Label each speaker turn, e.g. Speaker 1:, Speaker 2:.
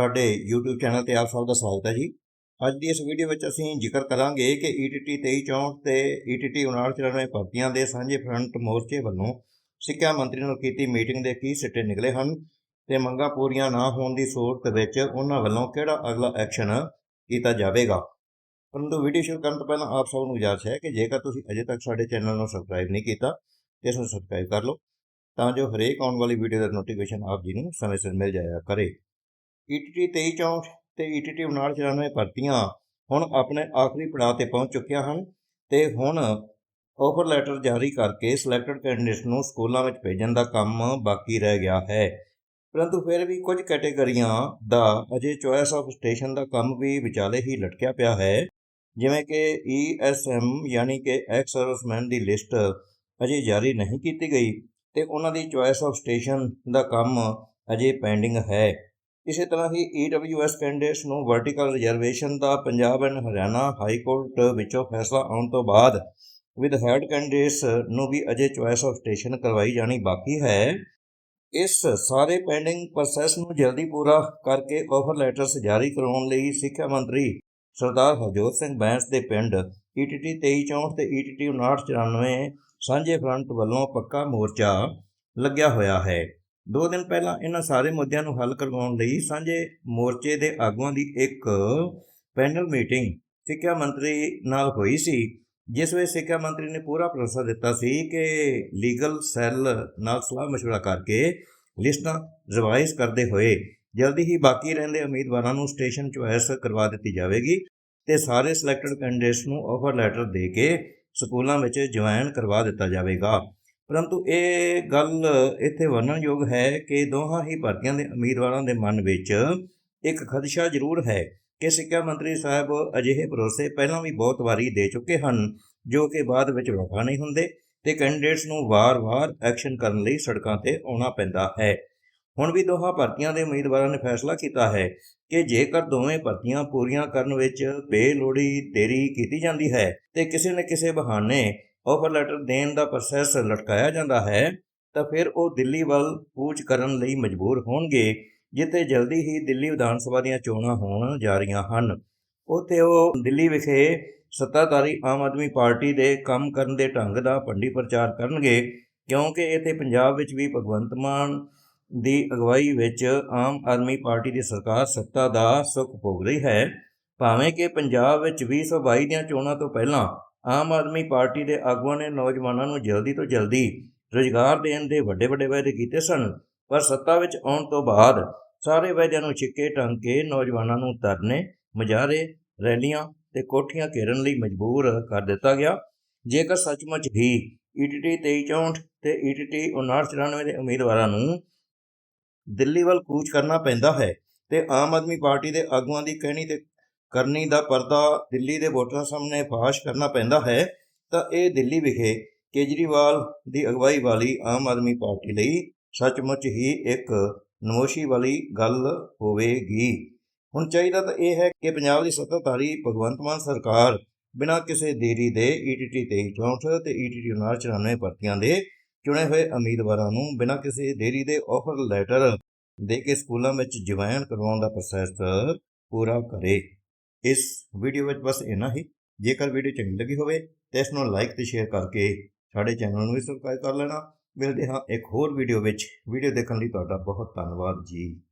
Speaker 1: ਸਾਡੇ YouTube channel ਤੇ ਆਪ ਸਭ ਦਾ ਸਵਾਗਤ ਹੈ ਜੀ। ਅੱਜ ਦੀ ਇਸ ਵੀਡੀਓ ਵਿੱਚ ਅਸੀਂ ਜ਼ਿਕਰ ਕਰਾਂਗੇ ਕਿ E ETT 2364 ਤੇ E ETT 5994 ਭਰਤੀਆਂ ਦੇ ਸਾਂਝੇ ਫਰੰਟ ਮੋਰਚੇ ਵੱਲੋਂ ਸਿੱਖਿਆ ਮੰਤਰੀ ਨਾਲ ਕੀਤੀ ਮੀਟਿੰਗ ਦੇ ਕੀ ਸਿੱਟੇ ਨਿਕਲੇ ਹਨ ਤੇ ਮੰਗਾਂ ਪੂਰੀਆਂ ਨਾ ਹੋਣ ਦੀ ਸੂਰਤ ਵਿੱਚ ਉਹਨਾਂ ਵੱਲੋਂ ਕਿਹੜਾ ਅਗਲਾ ਐਕਸ਼ਨ ਕੀਤਾ ਜਾਵੇਗਾ। ਪਰੰਤੂ ਵੀਡੀਓ ਸ਼ੁਰੂ ਕਰਨ ਤੋਂ ਪਹਿਲਾਂ ਆਪ ਸਭ ਨੂੰ ਗੁਜ਼ਾਰਿਸ਼ ਹੈ ਕਿ ਜੇਕਰ ਤੁਸੀਂ ਅਜੇ ਤੱਕ ਸਾਡੇ ਚੈਨਲ ਨੂੰ ਸਬਸਕ੍ਰਾਈਬ ਨਹੀਂ ਕੀਤਾ ਤੇ ਇਸ ਨੂੰ ਸਬਸਕ੍ਰਾਈਬ ਕਰ ਲਓ ਤਾਂ ਜੋ ਹਰੇਕ ਆਉਣ ਵਾਲੀ ਵੀਡੀਓ ਦਾ ਨੋਟੀਫਿਕੇਸ਼ਨ ਆਪ ਜੀ ਨੂੰ ਸਮੇਂ ਸਿਰ ਮਿਲ ਜਾਇਆ ਕਰੇ। E ETT 2364 ਤੇ E ETT 5994 ਭਰਤੀਆਂ ਹੁਣ ਆਪਣੇ ਆਖਰੀ ਪੜਾਅ ਤੇ ਪਹੁੰਚ ਚੁੱਕੀਆਂ ਹਨ ਤੇ ਹੁਣ ਆਫਰ ਲੈਟਰ ਜਾਰੀ ਕਰਕੇ ਸਿਲੈਕਟਡ ਕੈਂਡੀਡੇਟਸ ਨੂੰ ਸਕੂਲਾਂ ਵਿੱਚ ਭੇਜਣ ਦਾ ਕੰਮ ਬਾਕੀ ਰਹਿ ਗਿਆ ਹੈ। ਪਰੰਤੂ ਫਿਰ ਵੀ ਕੁਝ ਕੈਟੇਗਰੀਆਂ ਦਾ ਅਜੇ ਚੋਇਸ ਆਫ ਸਟੇਸ਼ਨ ਦਾ ਕੰਮ ਵੀ ਵਿਚਾਲੇ ਹੀ ਲਟਕਿਆ ਪਿਆ ਹੈ। ਜਿਵੇਂ ਕਿ ESM ਯਾਨੀ ਕਿ ਐਕਸ ਸਰਵਿਸਮੈਨ ਦੀ ਲਿਸਟ ਅਜੇ ਜਾਰੀ ਨਹੀਂ ਕੀਤੀ ਗਈ ਤੇ ਉਹਨਾਂ ਦੀ ਚੋਇਸ ਆਫ ਸਟੇਸ਼ਨ ਦਾ ਕੰਮ ਅਜੇ ਪੈਂਡਿੰਗ ਹੈ। ਇਸੇ ਤਰ੍ਹਾਂ ਹੀ EWS ਕੈਂਡੀਡੇਟਸ ਨੂੰ vertical reservation the Punjab and Haryana high court ਵਿੱਚੋਂ ਫੈਸਲਾ ਆਉਣ ਤੋਂ ਬਾਅਦ ਵਿਦ ਹੈਡ ਕੈਂਡੀਡੇਟਸ ਨੂੰ ਵੀ ਅਜੇ ਚੁਆਇਸ ਆਫ ਸਟੇਸ਼ਨ ਕਰਵਾਈ ਜਾਣੀ ਬਾਕੀ ਹੈ। ਇਸ ਸਾਰੇ ਪੈਂਡਿੰਗ ਪ੍ਰੋਸੈਸ ਨੂੰ ਜਲਦੀ ਪੂਰਾ ਕਰਕੇ ਆਫਰ ਲੈਟਰਸ ਜਾਰੀ ਕਰਾਉਣ ਲਈ ਸਿੱਖਿਆ ਮੰਤਰੀ ਸਰਦਾਰ ਹਰਜੋਤ ਸਿੰਘ ਬੈਂਸ ਦੇ ਪਿੰਡ E ETT 2364 ਤੇ E ETT 5994 ਸਾਂਝੇ ਫਰੰਟ ਵੱਲੋਂ ਪੱਕਾ ਮੋਰਚਾ ਲੱਗਿਆ ਹੋਇਆ ਹੈ। ਦੋ ਦਿਨ ਪਹਿਲਾਂ ਇਹਨਾਂ ਸਾਰੇ ਮੁੱਦਿਆਂ ਨੂੰ ਹੱਲ ਕਰਵਾਉਣ ਲਈ ਸਾਂਝੇ ਮੋਰਚੇ ਦੇ ਆਗੂਆਂ ਦੀ ਇੱਕ ਪੈਨਲ ਮੀਟਿੰਗ ਸਿੱਖਿਆ ਮੰਤਰੀ ਨਾਲ ਹੋਈ ਸੀ, ਜਿਸ ਵਿੱਚ ਸਿੱਖਿਆ ਮੰਤਰੀ ਨੇ ਪੂਰਾ ਭਰੋਸਾ ਦਿੱਤਾ ਸੀ ਕਿ ਲੀਗਲ ਸੈੱਲ ਨਾਲ ਸਲਾਹ ਮਸ਼ਵਰਾ ਕਰਕੇ ਲਿਸਟਾਂ ਰਿਵਾਈਜ਼ ਕਰਦੇ ਹੋਏ ਜਲਦੀ ਹੀ ਬਾਕੀ ਰਹਿੰਦੇ ਉਮੀਦਵਾਰਾਂ ਨੂੰ ਸਟੇਸ਼ਨ ਚੁਆਇਸ ਕਰਵਾ ਦਿੱਤੀ ਜਾਵੇਗੀ ਤੇ ਸਾਰੇ ਸਿਲੈਕਟਡ ਕੈਂਡੀਡੇਟਸ ਨੂੰ ਆਫਰ ਲੈਟਰ ਦੇ ਕੇ ਸਕੂਲਾਂ ਵਿੱਚ ਜੁਆਇਨ ਕਰਵਾ ਦਿੱਤਾ ਜਾਵੇਗਾ। ਪਰੰਤੂ ਇਹ ਗੱਲ ਇੱਥੇ ਵਰਣਨਯੋਗ ਹੈ ਕਿ ਦੋਹਾਂ ਹੀ ਭਰਤੀਆਂ ਦੇ ਉਮੀਦਵਾਰਾਂ ਦੇ ਮਨ ਵਿੱਚ ਇੱਕ ਖਦਸ਼ਾ ਜ਼ਰੂਰ ਹੈ ਕਿ ਸਿੱਖਿਆ ਮੰਤਰੀ ਸਾਹਿਬ ਅਜਿਹੇ ਭਰੋਸੇ ਪਹਿਲਾਂ ਵੀ ਬਹੁਤ ਵਾਰੀ ਦੇ ਚੁੱਕੇ ਹਨ, ਜੋ ਕਿ ਬਾਅਦ ਵਿੱਚ ਵਫਾ ਨਹੀਂ ਹੁੰਦੇ ਤੇ ਕੈਂਡੀਡੇਟਸ ਨੂੰ ਵਾਰ-ਵਾਰ ਐਕਸ਼ਨ ਕਰਨ ਲਈ ਸੜਕਾਂ ਤੇ ਆਉਣਾ ਪੈਂਦਾ ਹੈ। ਹੁਣ ਵੀ ਦੋਹਾਂ ਭਰਤੀਆਂ ਦੇ ਉਮੀਦਵਾਰਾਂ ਨੇ ਫੈਸਲਾ ਕੀਤਾ ਹੈ ਕਿ ਜੇਕਰ ਦੋਵੇਂ ਭਰਤੀਆਂ ਪੂਰੀਆਂ ਕਰਨ ਵਿੱਚ ਬੇਲੋੜੀ ਦੇਰੀ ਕੀਤੀ ਜਾਂਦੀ ਹੈ ਤੇ ਕਿਸੇ ਨਾ ਕਿਸੇ ਬਹਾਨੇ ਆਫਰ ਲੈਟਰ ਦੇਣ ਦਾ ਪ੍ਰੋਸੈਸ ਲਟਕਾਇਆ ਜਾਂਦਾ ਹੈ, ਤਾਂ ਫਿਰ ਉਹ ਦਿੱਲੀ ਵੱਲ ਕੂਚ ਕਰਨ ਲਈ ਮਜਬੂਰ ਹੋਣਗੇ, ਜਿੱਥੇ ਜਲਦੀ ਹੀ ਦਿੱਲੀ ਵਿਧਾਨ ਸਭਾ ਦੀਆਂ ਚੋਣਾਂ ਹੋਣ ਜਾ ਰਹੀਆਂ ਹਨ। ਉੱਥੇ ਉਹ ਦਿੱਲੀ ਵਿਖੇ ਸੱਤਾਧਾਰੀ ਆਮ ਆਦਮੀ ਪਾਰਟੀ ਦੇ ਕੰਮ ਕਰਨ ਦੇ ਢੰਗ ਦਾ ਭੰਡੀ ਪ੍ਰਚਾਰ ਕਰਨਗੇ, ਕਿਉਂਕਿ ਇੱਥੇ ਪੰਜਾਬ ਵਿੱਚ ਵੀ ਭਗਵੰਤ ਮਾਨ ਦੀ ਅਗਵਾਈ ਵਿੱਚ ਆਮ ਆਦਮੀ ਪਾਰਟੀ ਦੀ ਸਰਕਾਰ ਸੱਤਾ ਦਾ ਸੁੱਖ ਭੋਗ ਰਹੀ ਹੈ। ਭਾਵੇਂ ਕਿ ਪੰਜਾਬ ਵਿੱਚ 2022 ਦੀਆਂ ਚੋਣਾਂ ਤੋਂ ਪਹਿਲਾਂ ਆਮ ਆਦਮੀ ਪਾਰਟੀ ਦੇ ਆਗੂਆਂ ਨੇ ਨੌਜਵਾਨਾਂ ਨੂੰ ਜਲਦੀ ਤੋਂ ਜਲਦੀ ਰੁਜ਼ਗਾਰ ਦੇਣ ਦੇ ਵੱਡੇ ਵੱਡੇ ਵਾਅਦੇ ਕੀਤੇ ਸਨ, ਪਰ ਸੱਤਾ ਵਿੱਚ ਆਉਣ ਤੋਂ ਬਾਅਦ ਸਾਰੇ ਵਾਅਦਿਆਂ ਨੂੰ ਛਿੱਕੇ ਟੰਗ ਕੇ ਨੌਜਵਾਨਾਂ ਨੂੰ ਤਰਨੇ ਮੁਜ਼ਾਹਰੇ, ਰੈਲੀਆਂ ਤੇ ਕੋਠੀਆਂ ਘੇਰਨ ਲਈ ਮਜਬੂਰ ਕਰ ਦਿੱਤਾ ਗਿਆ। ਜੇਕਰ ਸੱਚਮੁੱਚ ਹੀ E ETT 2364 ਤੇ E ETT 5994 ਦੇ ਉਮੀਦਵਾਰਾਂ ਨੂੰ ਦਿੱਲੀ ਵੱਲ ਕੂਚ ਕਰਨਾ ਪੈਂਦਾ ਹੈ, ਤੇ ਆਮ ਆਦਮੀ ਪਾਰਟੀ ਦੇ ਆਗੂਆਂ ਦੀ ਕਹਿਣੀ ਤੇ ਕਰਨੀ ਦਾ ਪਰਦਾ ਦਿੱਲੀ ਦੇ ਵੋਟਰਾਂ ਸਾਹਮਣੇ ਫਾਸ਼ ਕਰਨਾ ਪੈਂਦਾ ਹੈ, ਤਾਂ ਇਹ ਦਿੱਲੀ ਵਿਖੇ ਕੇਜਰੀਵਾਲ ਦੀ ਅਗਵਾਈ ਵਾਲੀ ਆਮ ਆਦਮੀ ਪਾਰਟੀ ਲਈ ਸੱਚਮੁੱਚ ਹੀ ਇੱਕ ਨਮੋਸ਼ੀ ਵਾਲੀ ਗੱਲ ਹੋਵੇਗੀ। ਹੁਣ ਚਾਹੀਦਾ ਤਾਂ ਇਹ ਹੈ ਕਿ ਪੰਜਾਬ ਦੀ ਸੱਤਾਧਾਰੀ ਭਗਵੰਤ ਮਾਨ ਸਰਕਾਰ ਬਿਨਾਂ ਕਿਸੇ ਦੇਰੀ ਦੇ E ETT 2364 ਤੇ E ETT 5994 ਭਰਤੀਆਂ ਦੇ ਚੁਣੇ ਹੋਏ ਉਮੀਦਵਾਰਾਂ ਨੂੰ ਬਿਨਾਂ ਕਿਸੇ ਦੇਰੀ ਦੇ ਆਫਰ ਲੈਟਰ ਦੇ ਕੇ ਸਕੂਲਾਂ ਵਿੱਚ ਜੁਆਇਨ ਕਰਵਾਉਣ ਦਾ ਪ੍ਰੋਸੈਸ ਪੂਰਾ ਕਰੇ। ਇਸ ਵੀਡੀਓ ਵਿੱਚ ਬਸ ਇੰਨਾ ਹੀ। ਜੇਕਰ ਵੀਡੀਓ ਚੰਗੀ ਲੱਗੀ ਹੋਵੇ ਤਾਂ ਇਸ ਨੂੰ ਲਾਈਕ ਤੇ ਸ਼ੇਅਰ ਕਰਕੇ ਸਾਡੇ ਚੈਨਲ ਨੂੰ ਵੀ ਸਬਸਕ੍ਰਾਈਬ ਕਰ ਲੈਣਾ। ਮਿਲਦੇ ਹਾਂ ਇੱਕ ਹੋਰ ਵੀਡੀਓ ਵਿੱਚ। ਵੀਡੀਓ ਦੇਖਣ ਲਈ ਤੁਹਾਡਾ ਬਹੁਤ ਧੰਨਵਾਦ ਜੀ।